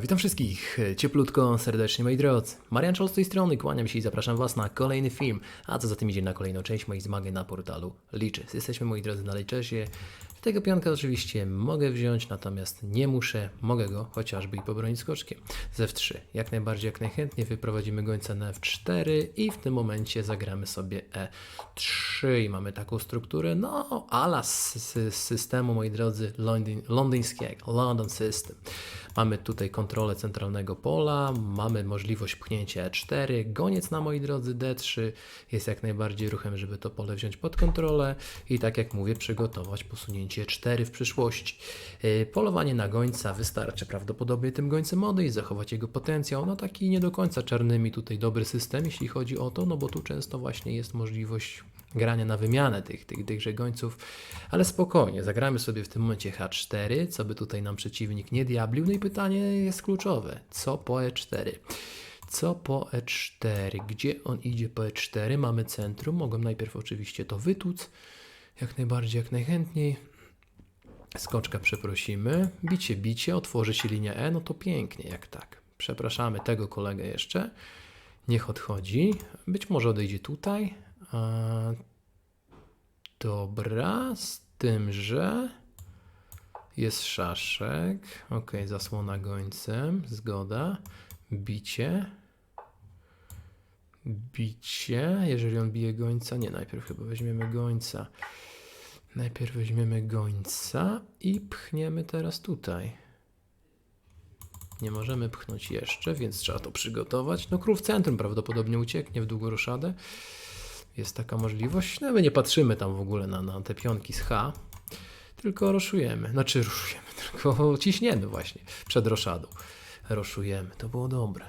Witam wszystkich cieplutko, serdecznie moi drodzy. Marian Czol z tej strony, kłaniam się i zapraszam Was na kolejny film, a co za tym idzie na kolejną część moich zmagań na portalu Liczys. Jesteśmy moi drodzy na Liczysie. Tego pionka oczywiście mogę wziąć, natomiast nie muszę, mogę go chociażby i pobronić skoczkiem. Z F3, jak najbardziej, jak najchętniej wyprowadzimy gońca na F4 i w tym momencie zagramy sobie E3 i mamy taką strukturę, no ala z, z, systemu, moi drodzy, londyńskiego, London System. Mamy tutaj kontrolę centralnego pola, mamy możliwość pchnięcia E4, goniec na moi drodzy D3 jest jak najbardziej ruchem, żeby to pole wziąć pod kontrolę i tak jak mówię, przygotować posunięcie 4 w przyszłości. Yy, Polowanie na gońca wystarczy prawdopodobnie tym gońcem odejść, zachować jego potencjał, no taki nie do końca czarnymi tutaj dobry system, jeśli chodzi o to, no bo tu często właśnie jest możliwość grania na wymianę tych, tych, tychże gońców, ale spokojnie, zagramy sobie w tym momencie H4, co by tutaj nam przeciwnik nie diablił, no i pytanie jest kluczowe, co po E4? Co po E4? Gdzie on idzie po E4? Mamy centrum, mogę najpierw oczywiście to wytłuc, jak najbardziej, jak najchętniej. Skoczka przeprosimy, bicie, bicie, otworzy się linia E, no to pięknie, jak tak. Przepraszamy tego kolegę jeszcze, niech odchodzi, być może odejdzie tutaj, Dobra, z tym, że jest szaszek. Ok, zasłona gońcem, zgoda. Bicie. Bicie, jeżeli on bije gońca. Nie, najpierw chyba weźmiemy gońca. Najpierw weźmiemy gońca i pchniemy teraz tutaj. Nie możemy pchnąć jeszcze, więc trzeba to przygotować. No król w centrum prawdopodobnie ucieknie w długoruszadę. Jest taka możliwość. No my nie patrzymy tam w ogóle na, na te pionki z H, tylko roszujemy. Znaczy roszujemy, tylko ciśniemy właśnie przed roszadą. Roszujemy. To było dobre.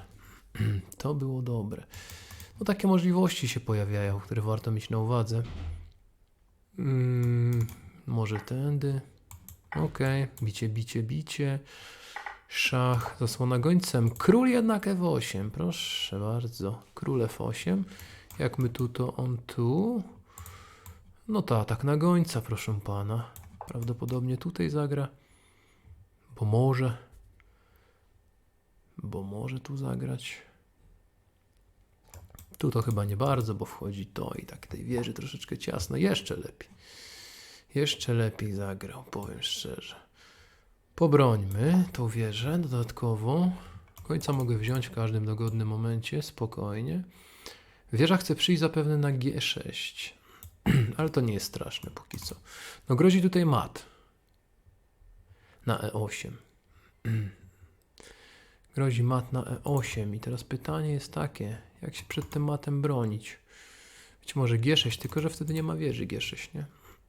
To było dobre. No takie możliwości się pojawiają, które warto mieć na uwadze. Mm, może tędy. Okej, bicie, bicie, bicie. Szach, zasłona gońcem. Król jednak F8, proszę bardzo. Król F8. Jak my tu, to on tu. No to atak na gońca, proszę pana. Prawdopodobnie tutaj zagra. Bo może. Bo może tu zagrać. Tu to chyba nie bardzo, bo wchodzi to i tak tej wieży troszeczkę ciasno. Jeszcze lepiej. Jeszcze lepiej zagrał, powiem szczerze. Pobrońmy tą wieżę dodatkowo. Końca mogę wziąć w każdym dogodnym momencie, spokojnie. Wieża chce przyjść zapewne na G6, ale to nie jest straszne póki co. No grozi tutaj mat na E8. Grozi mat na E8 i teraz pytanie jest takie, jak się przed tym matem bronić? Być może G6, tylko że wtedy nie ma wieży G6, nie?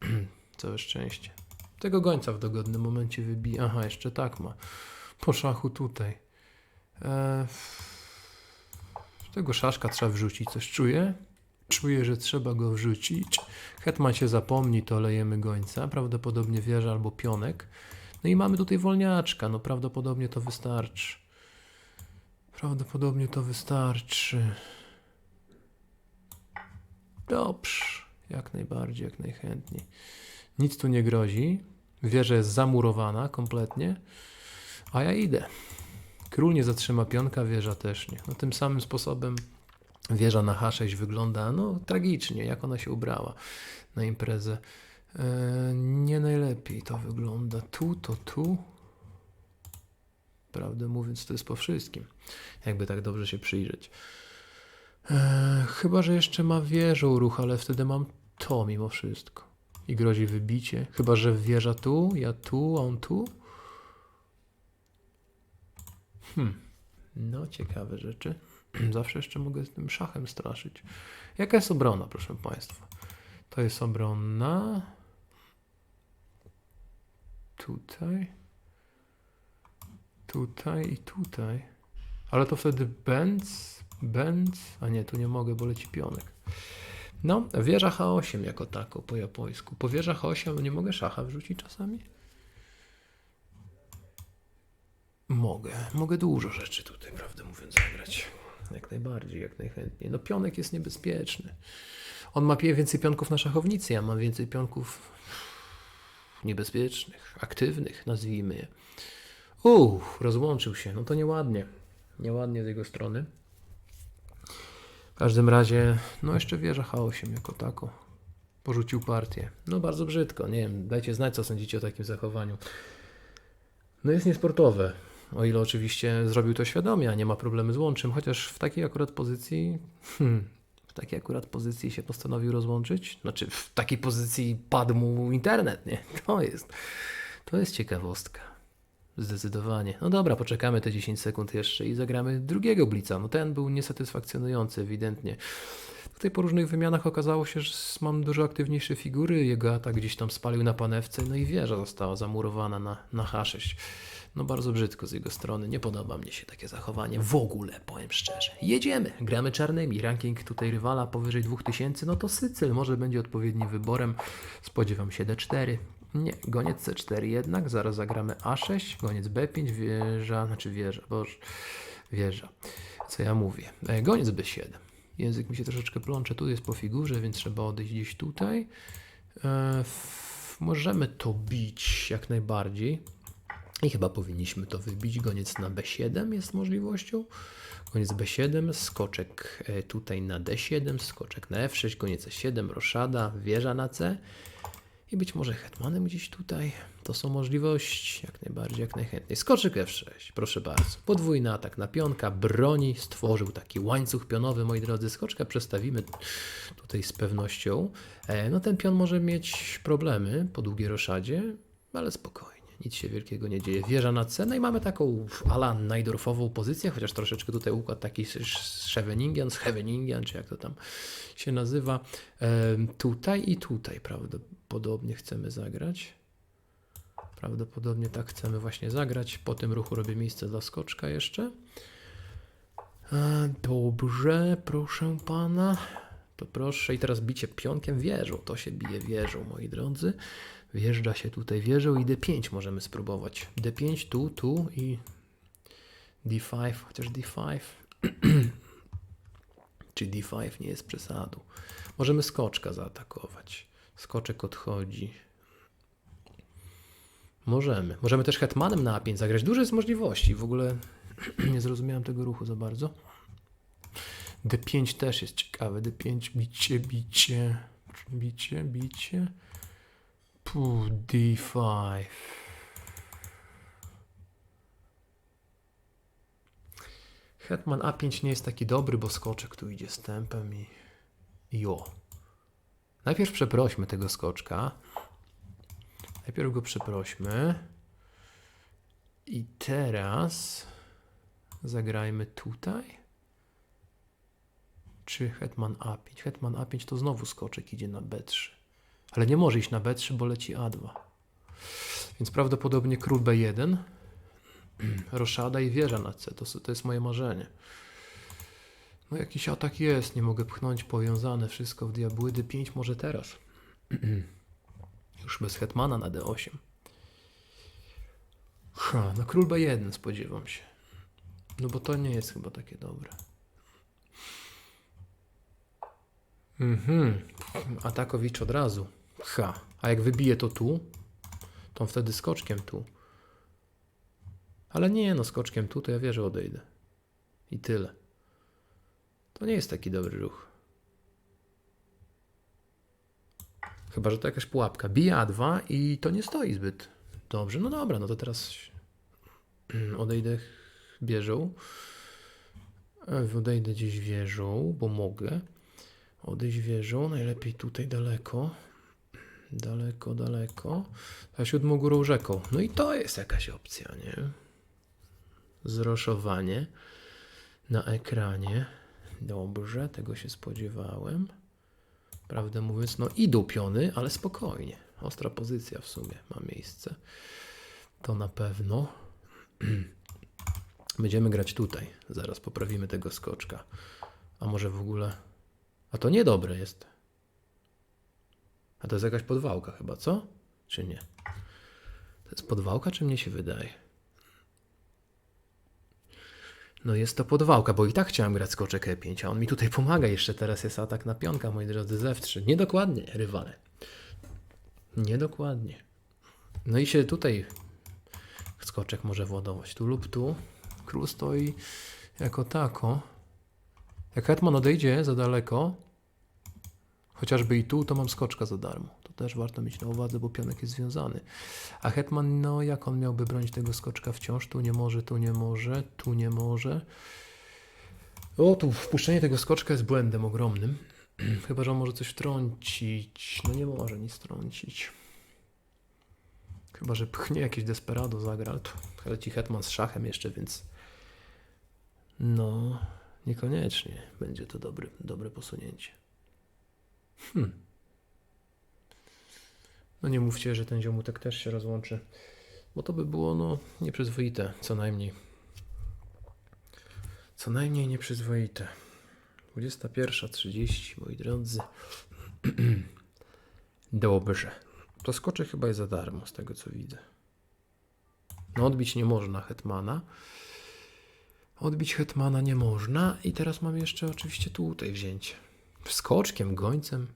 Całe szczęście. Tego gońca w dogodnym momencie wybije. Aha, jeszcze tak ma. Po szachu tutaj. Eee, tego szaszka trzeba wrzucić. Coś czuję? Czuję, że trzeba go wrzucić. Hetman się zapomni, to lejemy gońca. Prawdopodobnie wieża albo pionek. No i mamy tutaj wolniaczka. No prawdopodobnie to wystarczy. Prawdopodobnie to wystarczy. Dobrze. Jak najbardziej, jak najchętniej. Nic tu nie grozi. Wieża jest zamurowana kompletnie. A ja idę. Król nie zatrzyma pionka, wieża też nie. No tym samym sposobem wieża na H6 wygląda no tragicznie, jak ona się ubrała na imprezę. E, nie najlepiej to wygląda. Tu, to tu. Prawdę mówiąc, to jest po wszystkim. Jakby tak dobrze się przyjrzeć. E, chyba, że jeszcze ma wieżą ruch, ale wtedy mam to mimo wszystko. I grozi wybicie. Chyba, że wieża tu, ja tu, a on tu. Hmm. No, ciekawe rzeczy. Zawsze jeszcze mogę z tym szachem straszyć. Jaka jest obrona, proszę Państwa? To jest obronna. Tutaj. Tutaj i tutaj. Ale to wtedy Benz, Benz. A nie, tu nie mogę, bo leci pionek. No, wieża H8 jako tako po japońsku. Po wieża H8 nie mogę szacha wrzucić czasami? Mogę, mogę dużo rzeczy tutaj, prawdę mówiąc, zagrać. Jak najbardziej, jak najchętniej. No pionek jest niebezpieczny. On ma więcej pionków na szachownicy, ja mam więcej pionków niebezpiecznych, aktywnych, nazwijmy je. Uff, rozłączył się. No to nieładnie. Nieładnie z jego strony. W każdym razie, no jeszcze wieża chaosiem jako tako. Porzucił partię. No bardzo brzydko. Nie wiem, dajcie znać, co sądzicie o takim zachowaniu. No jest niesportowe. O ile oczywiście zrobił to świadomie, a nie ma problemu z łączem, chociaż w takiej akurat pozycji. Hmm, w takiej akurat pozycji się postanowił rozłączyć. Znaczy, w takiej pozycji padł mu internet, nie? To jest. To jest ciekawostka. Zdecydowanie. No dobra, poczekamy te 10 sekund jeszcze i zagramy drugiego blica. No ten był niesatysfakcjonujący, ewidentnie. Tutaj po różnych wymianach okazało się, że mam dużo aktywniejsze figury. Jego atak gdzieś tam spalił na panewce, no i wieża została zamurowana na, na H6. No bardzo brzydko z jego strony. Nie podoba mnie się takie zachowanie. W ogóle, powiem szczerze. Jedziemy. Gramy czarnymi. Ranking tutaj rywala powyżej 2000, no to Sycyl może będzie odpowiednim wyborem. Spodziewam się D4. Nie, goniec C4 jednak, zaraz zagramy A6, goniec B5, wieża, znaczy wieża, boż, wieża. Co ja mówię? E, goniec B7. Język mi się troszeczkę plącze, tu jest po figurze, więc trzeba odejść gdzieś tutaj. E, możemy to bić jak najbardziej. I chyba powinniśmy to wybić. Goniec na B7 jest możliwością. Goniec B7, skoczek e, tutaj na D7, skoczek na F6, goniec E7, roszada, wieża na C. I być może hetmanem gdzieś tutaj. To są możliwości, jak najbardziej, jak najchętniej. Skoczyk F6, proszę bardzo. Podwójny atak na pionka, broni, stworzył taki łańcuch pionowy, moi drodzy. Skoczka przestawimy tutaj z pewnością. E, no ten pion może mieć problemy po długiej roszadzie, ale spokojnie. Nic się wielkiego nie dzieje. Wieża na C, no i mamy taką ala najdorfową pozycję, chociaż troszeczkę tutaj układ taki Scheveningen, Scheveningen, czy jak to tam się nazywa. Tutaj i tutaj prawdopodobnie chcemy zagrać. Prawdopodobnie tak chcemy właśnie zagrać. Po tym ruchu robię miejsce dla skoczka jeszcze. E, dobrze, proszę pana. To proszę. I teraz bicie pionkiem wieżą. To się bije wieżą, moi drodzy. Wjeżdża się tutaj wieżą i D5 możemy spróbować. D5 tu, tu i D5, chociaż D5. Czy D5 nie jest przesadą. Możemy skoczka zaatakować. Skoczek odchodzi. Możemy. Możemy też hetmanem na A5 zagrać. Dużo jest możliwości. W ogóle nie zrozumiałem tego ruchu za bardzo. D5 też jest ciekawe. D5, bicie, bicie, bicie, bicie. Puh, D5. Hetman A5 nie jest taki dobry, bo skoczek tu idzie z tempem i... i o. Najpierw przeprośmy tego skoczka. Najpierw go przeprośmy. I teraz zagrajmy tutaj. Czy Hetman A5? Hetman A5 to znowu skoczek idzie na B3. Ale nie może iść na B3, bo leci A2. Więc prawdopodobnie król B1, roszada i wieża na C. To, to jest moje marzenie. No jakiś atak jest, nie mogę pchnąć, powiązane wszystko w diabły. D5 może teraz. Już bez hetmana na D8. Ha, no król B1 spodziewam się. No bo to nie jest chyba takie dobre. Mhm. Atakowicz od razu. Ha. A jak wybije to tu, to wtedy skoczkiem tu. Ale nie, no skoczkiem tu to ja wierzę odejdę. I tyle. To nie jest taki dobry ruch. Chyba, że to jakaś pułapka. Bije A2 i to nie stoi zbyt dobrze. No dobra, no to teraz odejdę wieżą. E, Odejdę gdzieś wieżą, bo mogę. Odejść wieżą, najlepiej tutaj daleko. Daleko, daleko. A siódmą górą rzeką. No i to jest jakaś opcja, nie? Zroszowanie na ekranie. Dobrze, tego się spodziewałem. Prawdę mówiąc, no idą piony, ale spokojnie. Ostra pozycja w sumie ma miejsce. To na pewno. Będziemy grać tutaj. Zaraz poprawimy tego skoczka. A może w ogóle. A to niedobre jest. A to jest jakaś podwałka chyba, co? Czy nie? To jest podwałka, czy mnie się wydaje? No jest to podwałka, bo i tak chciałem grać skoczek E5, a on mi tutaj pomaga. Jeszcze teraz jest atak na pionka, moi drodzy, z F3. Niedokładnie, rywale. Niedokładnie. No i się tutaj skoczek może władować tu lub tu. Król stoi jako tako. Jak hetman odejdzie za daleko, chociażby i tu, to mam skoczka za darmo. To też warto mieć na uwadze, bo pionek jest związany. A hetman, no jak on miałby bronić tego skoczka wciąż? Tu nie może, tu nie może, tu nie może. O, tu wpuszczenie tego skoczka jest błędem ogromnym. Chyba, że on może coś wtrącić. No nie może nic wtrącić. Chyba, że pchnie jakieś desperado zagra, ale tu leci hetman z szachem jeszcze, więc no, niekoniecznie będzie to dobry, dobre posunięcie. Hmm. No nie mówcie, że ten ziomutek też się rozłączy, bo to by było no nieprzyzwoite, co najmniej. Co najmniej nieprzyzwoite. 21.30, moi drodzy. Dobrze. To skoczy chyba jest za darmo, z tego co widzę. No odbić nie można hetmana. Odbić hetmana nie można. I teraz mam jeszcze oczywiście tutaj wzięcie. Skoczkiem, gońcem.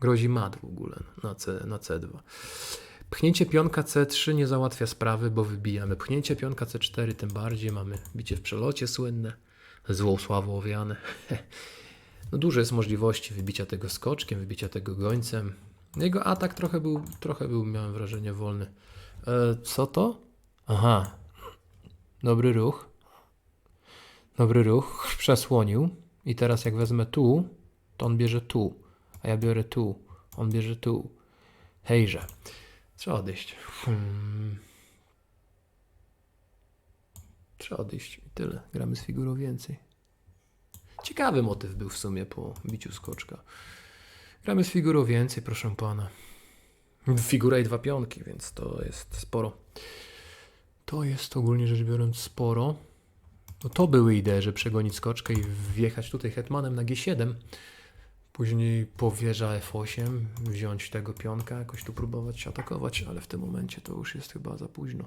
Grozi mat w ogóle na, C, na C2. Pchnięcie pionka C3 nie załatwia sprawy, bo wybijamy. Pchnięcie pionka C4 tym bardziej. Mamy bicie w przelocie słynne. Złą sławą owiane. No dużo jest możliwości wybicia tego skoczkiem, wybicia tego gońcem. Jego atak trochę był, trochę był, miałem wrażenie, wolny. E, co to? Aha. Dobry ruch. Dobry ruch. Przesłonił. I teraz jak wezmę tu, to on bierze tu. A ja biorę tu. On bierze tu. Hejże. Trzeba odejść. Hmm. Trzeba odejść. I tyle. Gramy z figurą więcej. Ciekawy motyw był w sumie po biciu skoczka. Gramy z figurą więcej, proszę pana. Figura i dwa pionki, więc to jest sporo. To jest ogólnie rzecz biorąc sporo. No to były idee, że przegonić skoczkę i wjechać tutaj hetmanem na G7. Później po wieża F8 wziąć tego pionka, jakoś tu próbować atakować, ale w tym momencie to już jest chyba za późno.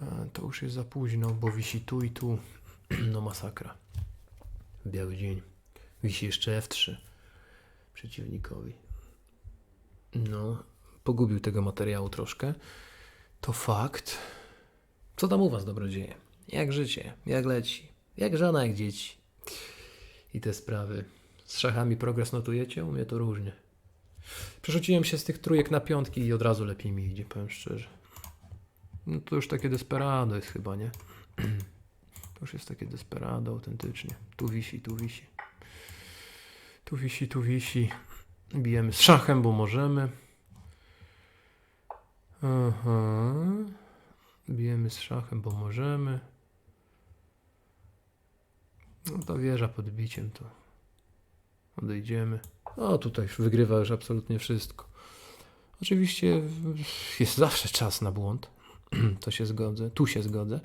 E, To już jest za późno, bo wisi tu i tu. No masakra. Biały dzień. Wisi jeszcze F3 przeciwnikowi. No, pogubił tego materiału troszkę. To fakt. Co tam u was, dobrodzieje? Jak życie? Jak leci? Jak żona, jak dzieci? I te sprawy. Z szachami progres notujecie? U mnie to różnie. Przerzuciłem się z tych trójek na piątki i od razu lepiej mi idzie, powiem szczerze. No to już takie desperado jest chyba, nie? To już jest takie desperado autentycznie. Tu wisi, tu wisi. Tu wisi, tu wisi. Bijemy z szachem, bo możemy. Aha. Bijemy z szachem, bo możemy. No ta wieża pod biciem to odejdziemy. O, tutaj wygrywa już absolutnie wszystko. Oczywiście jest zawsze czas na błąd. To się zgodzę. Tu się zgodzę.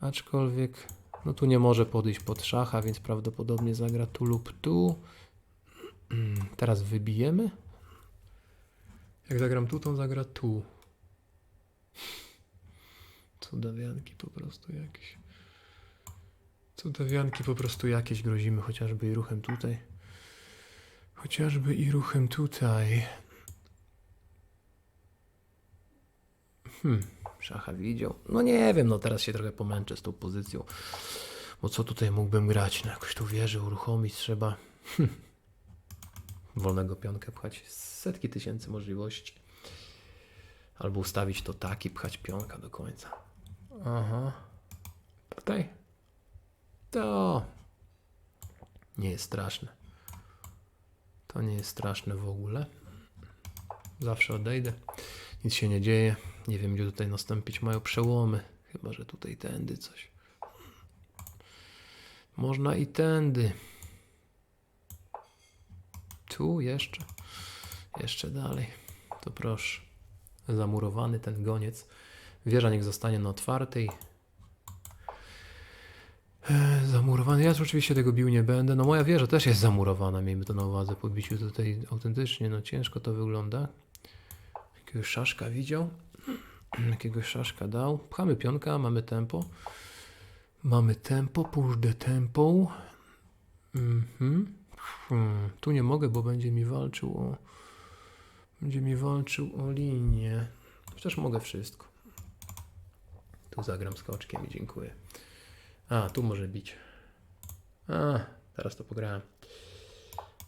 Aczkolwiek no tu nie może podejść pod szacha, więc prawdopodobnie zagra tu lub tu. Teraz wybijemy. Jak zagram tu, to on zagra tu. Cudawianki po prostu jakieś. Cudawianki po prostu jakieś grozimy, chociażby i ruchem tutaj. Chociażby i ruchem tutaj. Hmm, szacha widział. No nie wiem, no teraz się trochę pomęczę z tą pozycją. Bo co tutaj mógłbym grać? No jakoś tu wieżę uruchomić trzeba. Hm. Wolnego pionkę pchać. Setki tysięcy możliwości. Albo ustawić to tak i pchać pionka do końca. Aha. Tutaj. To nie jest straszne. To nie jest straszne w ogóle. Zawsze odejdę. Nic się nie dzieje. Nie wiem, gdzie tutaj nastąpić mają przełomy. Chyba, że tutaj tędy coś. Można i tędy. Tu jeszcze. Jeszcze dalej. To proszę. Zamurowany ten goniec. Wieża niech zostanie na otwartej. Zamurowany. Ja oczywiście tego bił nie będę. No moja wieża też jest zamurowana. Miejmy to na uwadze. Po biciu tutaj autentycznie. No ciężko to wygląda. Jakiegoś szaszka widział. Jakiegoś szaszka dał. Pchamy pionka, mamy tempo. Mamy tempo, push the tempo. Mhm. Hmm. Tu nie mogę, bo będzie mi walczył o. Będzie mi walczył o linię. Chociaż mogę wszystko. Tu zagram skoczkiem i dziękuję. A, tu może bić. A, teraz to pograłem.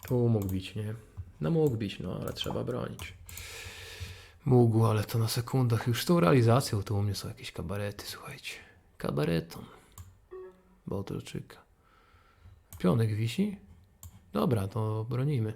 Tu mógł bić, nie? No mógł bić, no ale trzeba bronić. Mógł, ale to na sekundach. Już z tą realizacją to u mnie są jakieś kabarety, słuchajcie. Kabareton. Botoczyka. Pionek wisi? Dobra, to bronimy.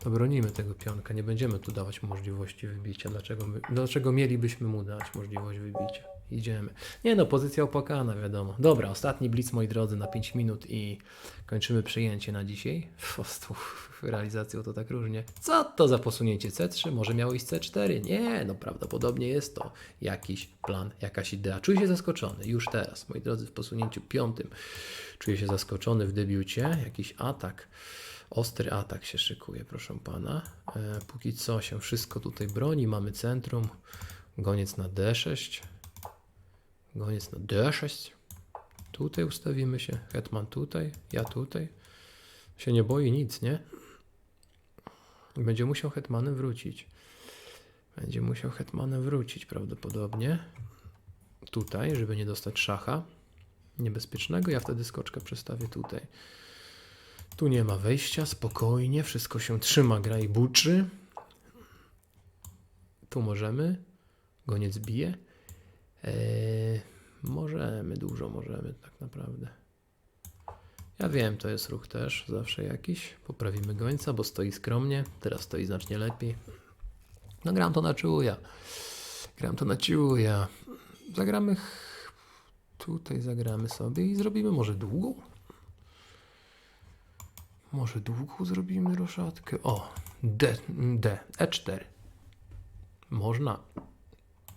To bronimy tego pionka. Nie będziemy tu dawać możliwości wybicia. Dlaczego, my, dlaczego mielibyśmy mu dać możliwość wybicia? Idziemy. Nie no, pozycja opłakana, wiadomo. Dobra, ostatni blitz, moi drodzy, na 5 minut i kończymy przyjęcie na dzisiaj. Po prostu realizacją to tak różnie. Co to za posunięcie C3? Może miało iść C4? Nie, no prawdopodobnie jest to jakiś plan, jakaś idea. Czuję się zaskoczony już teraz, moi drodzy, w posunięciu piątym. Czuję się zaskoczony w debiucie. Jakiś atak. Ostry atak się szykuje, proszę pana. E, póki co się wszystko tutaj broni. Mamy centrum. Goniec na D6. Goniec na D6. Tutaj ustawimy się. Hetman tutaj, ja tutaj. Się nie boi nic, nie? Będzie musiał hetmanem wrócić. Będzie musiał hetmanem wrócić prawdopodobnie. Tutaj, żeby nie dostać szacha niebezpiecznego. Ja wtedy skoczkę przestawię tutaj. Tu nie ma wejścia, spokojnie, wszystko się trzyma, gra i buczy. Tu możemy. Goniec bije. Eee, możemy, dużo możemy tak naprawdę. Ja wiem, to jest ruch też zawsze jakiś. Poprawimy gońca, bo stoi skromnie. Teraz stoi znacznie lepiej. No gram to na czuja. Gram to na ciuja. Zagramy... Tutaj zagramy sobie i zrobimy może długą. Może długą zrobimy roszadkę. O, D, D, E4. Można.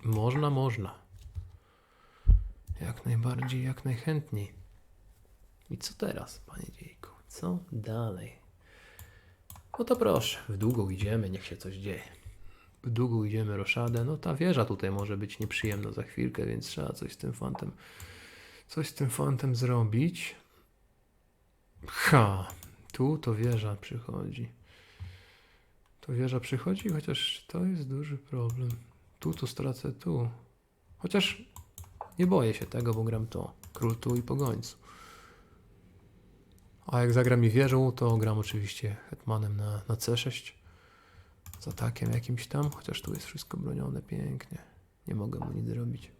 Można, można. Jak najbardziej, jak najchętniej. I co teraz, panie dziejku? Co dalej? No to proszę, w długą idziemy, niech się coś dzieje. W długą idziemy roszadę. No ta wieża tutaj może być nieprzyjemna za chwilkę, więc trzeba coś z tym fantem, coś z tym fantem zrobić. Ha, tu to wieża przychodzi. To wieża przychodzi, chociaż to jest duży problem. Tu to stracę tu. Chociaż nie boję się tego, bo gram to. Król tu i po gońcu. A jak zagra mi wieżą, to gram oczywiście hetmanem na, na C6. Z atakiem jakimś tam, chociaż tu jest wszystko bronione pięknie. Nie mogę mu nic zrobić.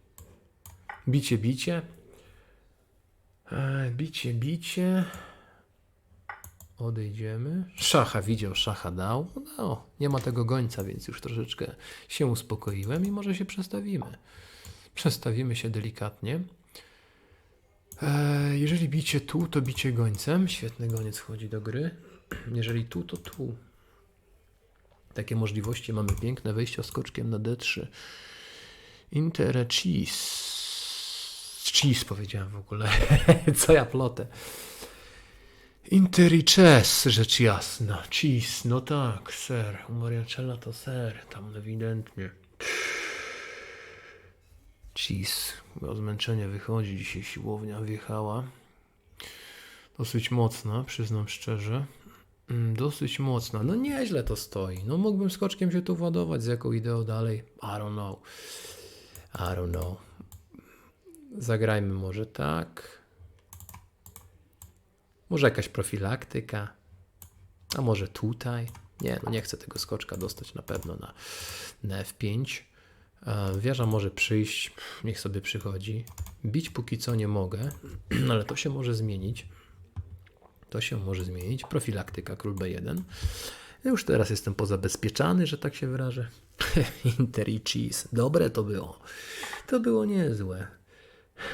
Bicie, bicie. E, bicie, bicie. Odejdziemy. Szacha widział, szacha dał. No, nie ma tego gońca, więc już troszeczkę się uspokoiłem i może się przestawimy. Przestawimy się delikatnie. E, jeżeli bicie tu, to bicie gońcem. Świetny goniec wchodzi do gry. Jeżeli tu, to tu. Takie możliwości mamy piękne wejście skoczkiem na D3. Inter cheese. Powiedziałem w ogóle. Co ja plotę. Inter i chess, rzecz jasna. Cheese, no tak, ser. U Mariacella to ser, tam ewidentnie. Cheese. Chyba zmęczenie wychodzi. Dzisiaj siłownia wjechała. Dosyć mocna, przyznam szczerze. Mm, Dosyć mocna. No nieźle to stoi. No mógłbym skoczkiem się tu władować. Z jaką ideą dalej? I don't know. I don't know. Zagrajmy może tak. Może jakaś profilaktyka. A może tutaj? Nie, no nie chcę tego skoczka dostać na pewno na, na F5. E, Wieża może przyjść, niech sobie przychodzi. Bić póki co nie mogę, ale to się może zmienić. To się może zmienić. Profilaktyka król B1. Ja Już teraz jestem pozabezpieczany, że tak się wyrażę. Inter i cheese. Dobre to było. To było niezłe.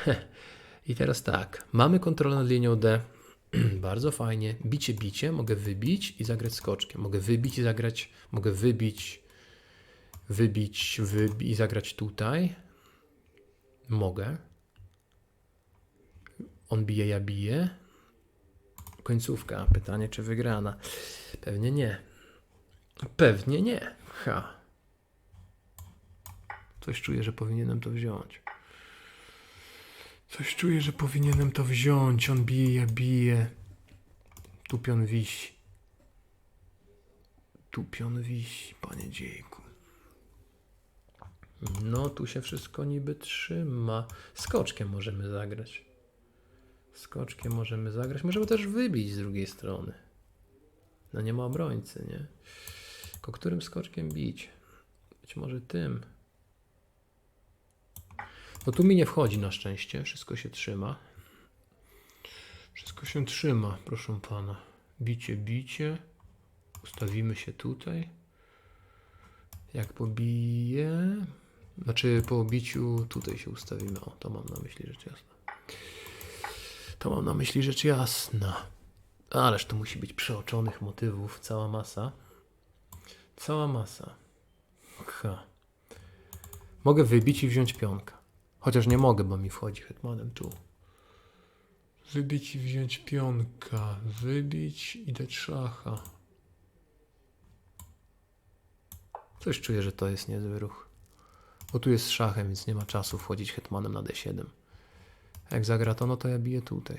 I teraz tak. Mamy kontrolę nad linią D. Bardzo fajnie. Bicie, bicie. Mogę wybić i zagrać skoczkiem. Mogę wybić i zagrać. Mogę wybić wybić wybi i zagrać tutaj. Mogę. On bije, ja biję. Końcówka. Pytanie, czy wygrana? Pewnie nie. Pewnie nie. Ha. Coś czuję, że powinienem to wziąć. Coś czuję, że powinienem to wziąć. On bije, ja biję. Tu pion wisi. Tu pion wisi, panie dziejku. No, tu się wszystko niby trzyma. Skoczkiem możemy zagrać. Skoczkiem możemy zagrać. Możemy też wybić z drugiej strony. No nie ma obrońcy, nie? Tylko którym skoczkiem bić? Być może tym. Bo tu mi nie wchodzi na szczęście. Wszystko się trzyma. Wszystko się trzyma, proszę pana. Bicie, bicie. Ustawimy się tutaj. Jak pobiję. Znaczy po biciu tutaj się ustawimy. O, to mam na myśli rzecz jasna. To mam na myśli rzecz jasna. Ależ tu musi być przeoczonych motywów. Cała masa. Cała masa. Ha. Mogę wybić i wziąć pionka. Chociaż nie mogę, bo mi wchodzi hetmanem tu. Wybić i wziąć pionka. Wybić i dać szacha. Coś czuję, że to jest niezły ruch. Bo tu jest szachem, więc nie ma czasu wchodzić hetmanem na d7. Jak zagra to, no to ja biję tutaj.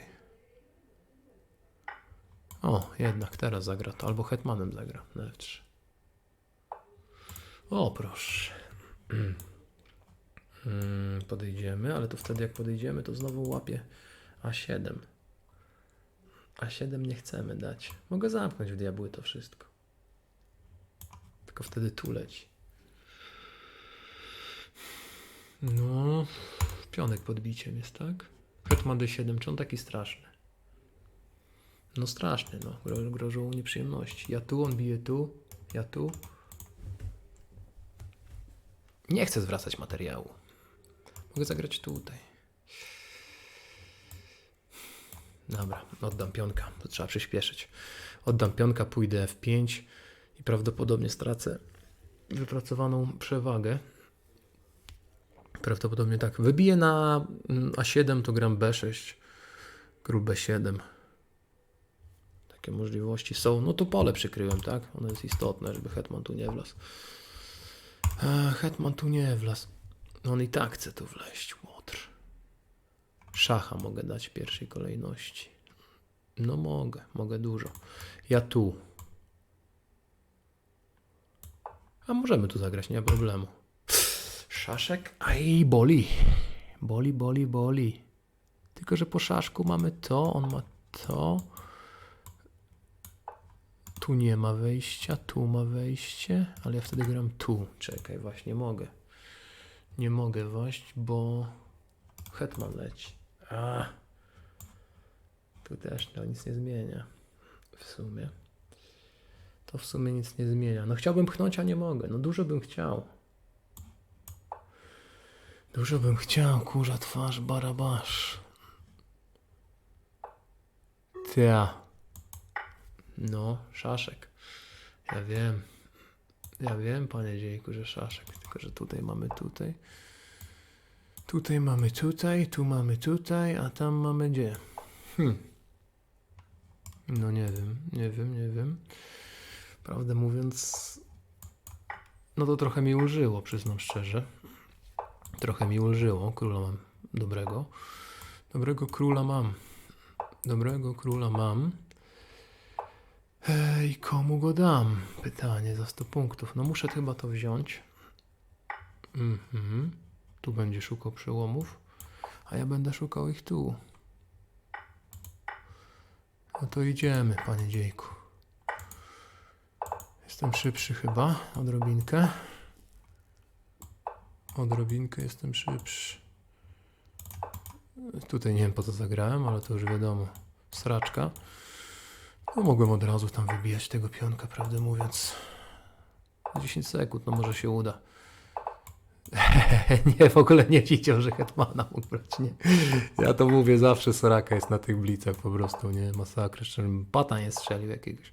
O, jednak teraz zagra to. Albo hetmanem zagra na f3. O, proszę. Mm, Podejdziemy, ale to wtedy jak podejdziemy, to znowu łapie A7. A7 nie chcemy dać. Mogę zamknąć w diabły to wszystko. Tylko wtedy tu leci. No, pionek pod biciem jest, tak? Hetman D7, czy on taki straszny? No straszny, no. Gro, grożą nieprzyjemności. Ja tu, on bije tu, ja tu. Nie chcę zwracać materiału. Mogę zagrać tutaj. Dobra, oddam pionka. To trzeba przyspieszyć. Oddam pionka, pójdę F5 i prawdopodobnie stracę wypracowaną przewagę. Prawdopodobnie tak. Wybiję na mm, A7, to gram B6, grób B7. Takie możliwości są. No to pole przykryłem, tak? Ono jest istotne, żeby hetman tu nie wlazł. E, hetman tu nie wlazł. On i tak chce tu wleźć, łotr. Szacha mogę dać w pierwszej kolejności. No mogę, mogę dużo. Ja tu. A możemy tu zagrać, nie ma problemu. Szaszek, aj, boli. Boli, boli, boli. Tylko, że po szaszku mamy to, on ma to. Tu nie ma wejścia, tu ma wejście, ale ja wtedy gram tu. Czekaj, właśnie mogę. Nie mogę wejść, bo hetman leci. A. Tu też to nic nie zmienia. W sumie. To w sumie nic nie zmienia. No chciałbym pchnąć, a nie mogę. No dużo bym chciał. Dużo bym chciał, kurza twarz, barabasz. Tia. No, szaszek. Ja wiem. Ja wiem, panie dziejku, że szaszek. Tylko, że tutaj mamy tutaj. Tutaj mamy tutaj, tu mamy tutaj, a tam mamy gdzie? Hm. No nie wiem, nie wiem, nie wiem. Prawdę mówiąc, no to trochę mi ulżyło, przyznam szczerze. Trochę mi ulżyło. Króla mam dobrego. Dobrego króla mam. Dobrego króla mam. Ej, komu go dam? Pytanie za 100 punktów. No muszę chyba to wziąć. Mhm. Tu będzie szukał przełomów, a ja będę szukał ich tu. No to idziemy, panie dziejku. Jestem szybszy chyba, odrobinkę. Odrobinkę jestem szybszy. Tutaj nie wiem po co zagrałem, ale to już wiadomo. Sraczka. No mogłem od razu tam wybijać tego pionka, prawdę mówiąc. 10 sekund, no może się uda. nie, w ogóle nie widział, że Hetmana mógł brać, nie. Ja to mówię zawsze, Soraka jest na tych blicach po prostu, nie, masakra, jeszcze bym pata nie strzelił jakiegoś.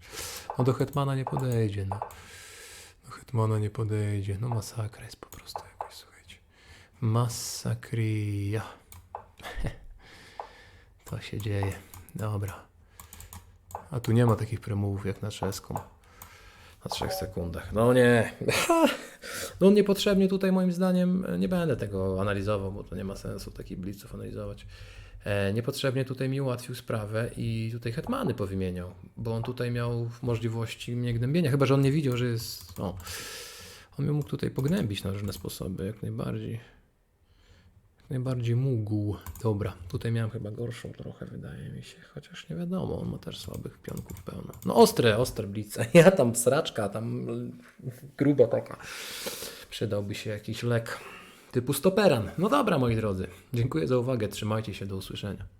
No do Hetmana nie podejdzie, no. Do Hetmana nie podejdzie, no masakra jest po prostu jakoś, słuchajcie. Masakria. To się dzieje, dobra. A tu nie ma takich premówów jak na czeską. Na trzech sekundach. No nie. No niepotrzebnie tutaj moim zdaniem e, nie będę tego analizował, bo to nie ma sensu takich blitzów analizować. E, niepotrzebnie tutaj mi ułatwił sprawę i tutaj hetmany powymieniał, bo on tutaj miał możliwości mnie gnębienia, chyba że on nie widział, że jest. O, On mnie mógł tutaj pognębić na różne sposoby, jak najbardziej. Najbardziej mógł. Dobra, tutaj miałem chyba gorszą trochę, wydaje mi się. Chociaż nie wiadomo, on ma też słabych pionków pełno. No ostre, ostre blice. Ja tam sraczka, tam gruba taka. Przydałby się jakiś lek typu stoperan. No dobra, moi drodzy. Dziękuję za uwagę. Trzymajcie się, do usłyszenia.